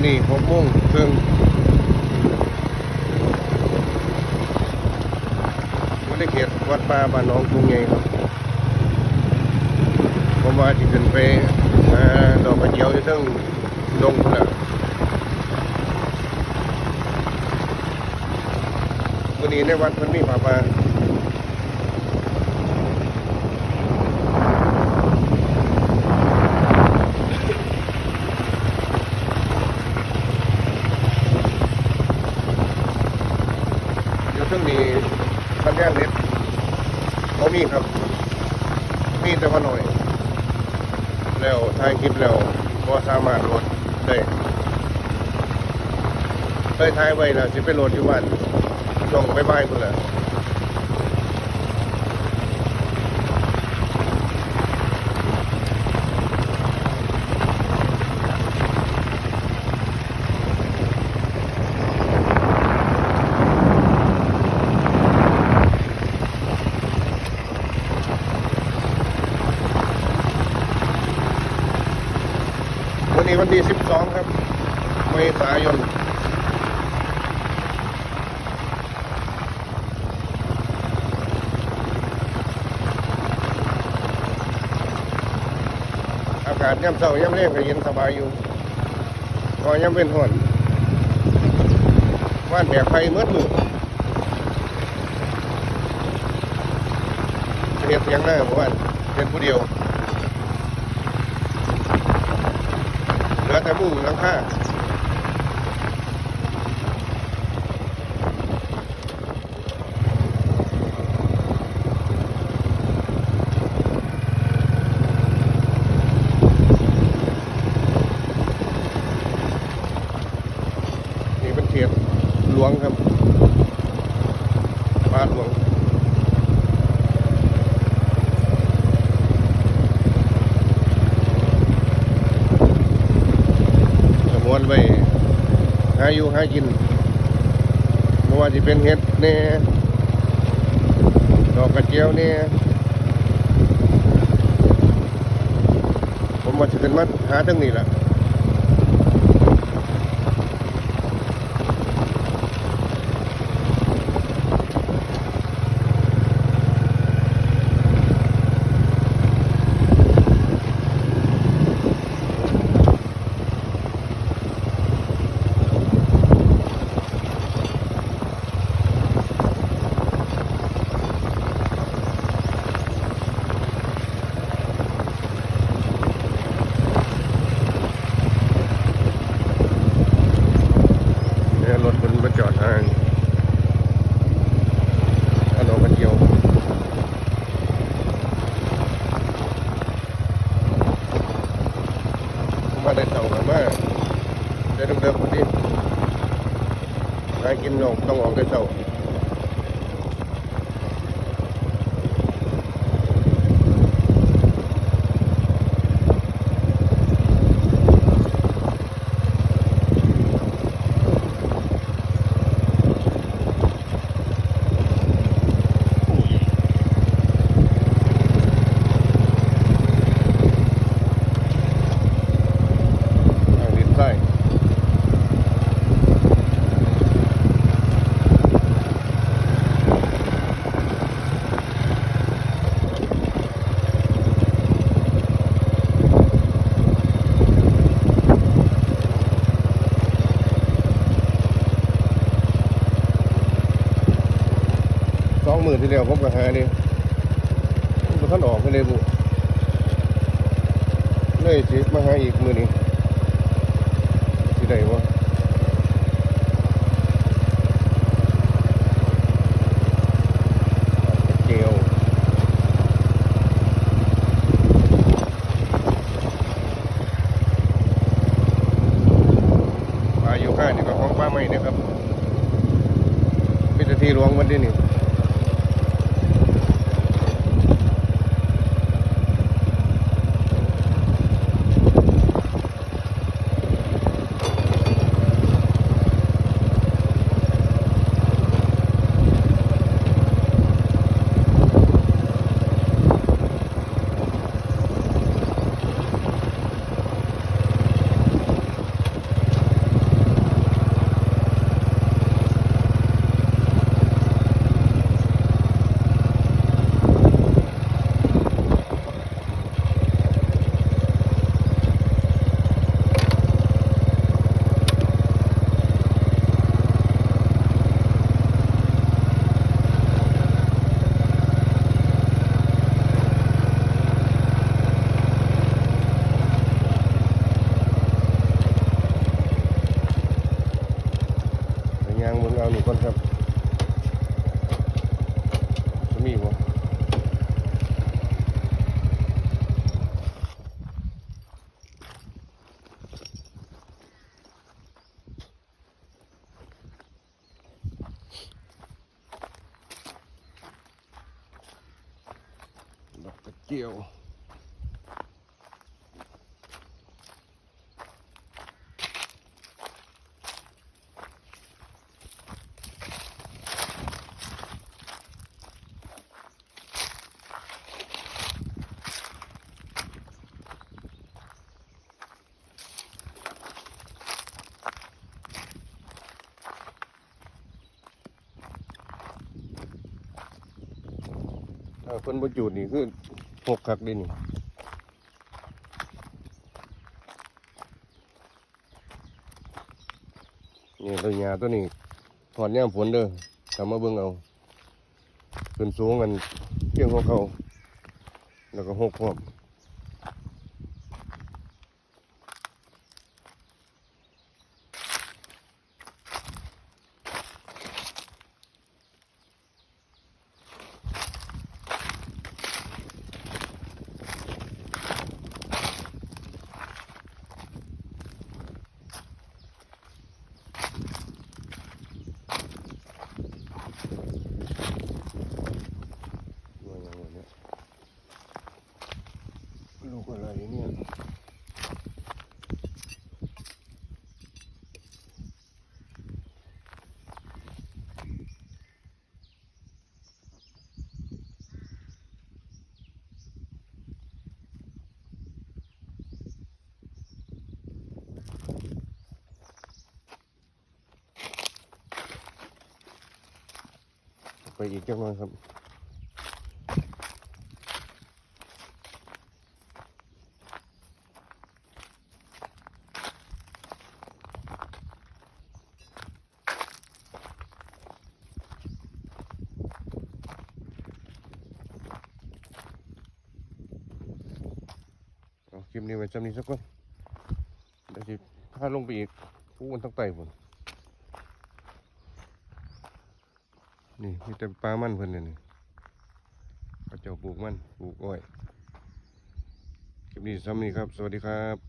อนนี้หกโมงครึ่งวัดเขตวัดป่าบ้านหนองกรุงใหญ่ครับผมว่าจะขึ้นไปหาดอกกระเจียวอยู่เทั้งดงพุ่นน่ะวันนี้ในวัดมันมีป่าป่า อยู่เทั้งนี้สัญญาณเน็ตเขามีครับ มีแต่ว่าหน่อย แล้วถ่ายคลิปแล้วก็สามารถโหลดได้เคยถ่ายไว้แล้วจะไปโหลดอยู่วันช่วงบ่ายๆพุ่น วันที่ 12 ครับเมษายนอากาศย่ำเศร้าย่ำเร่งก็เย็นสบายอยู่ก็ย่ำเป็นห่อนว่านแบกไฟเมื่อมือเสียงหน้าเมื่อวาเป็นผู้เดียว เหลือ แต่มุ้งหลังคานี่เป็นเขียบหลวงครับบ้านหลวง สมวนไว้หา อยู่หากินไม่ว่าจะเป็นเห็ดเนี่ยดอกกระเจียวเนี่ยผมว่าจะเป็นมาหาทั้งนี้แหละเนี่ยรถมันมาจอดทางเอาดอกกระเจียว ผมมาได้เต่ากันมาได้เดิมคนนี้การกินนมต้องออกได้เต่า ทางดินใต้ มื่นที่เดียวผมก็หานี่มันท่านออกไปเลยบุเลยสิมาหาอีกมือนี้ที่ไหนวะเกลียวปลาอยู่ข้างนี่ก็ของป้าไม่นะครับพิธีที่หลวงวันนี้นี่ ดอกกระเจียวคนบ่จูดนี่คือ หกคักดินี่นี่ตัวยาตัวนี้ถอดย่ามฝนเด้อทำมาเบิ่งเอาขึ้นสูงกันเพียงหัวเขา แล้วก็หกพร้อม ว่าอย่างไรเนี่ยลูกอะ ไรเนี่ยไปอีกจังเลยครับ ลิปนี้ไว้จำนี้สักก่อนเดี๋ยวสิพาลงไปอีกผู้คนทั้งไต่ผมนี่มีแต่ปลามันเพิ่นเนี่ยนี่พระเจ้าปลูกมันปลูกอ้อยคลิปนี้ซ้ำนี้ครับ สวัสดีครับ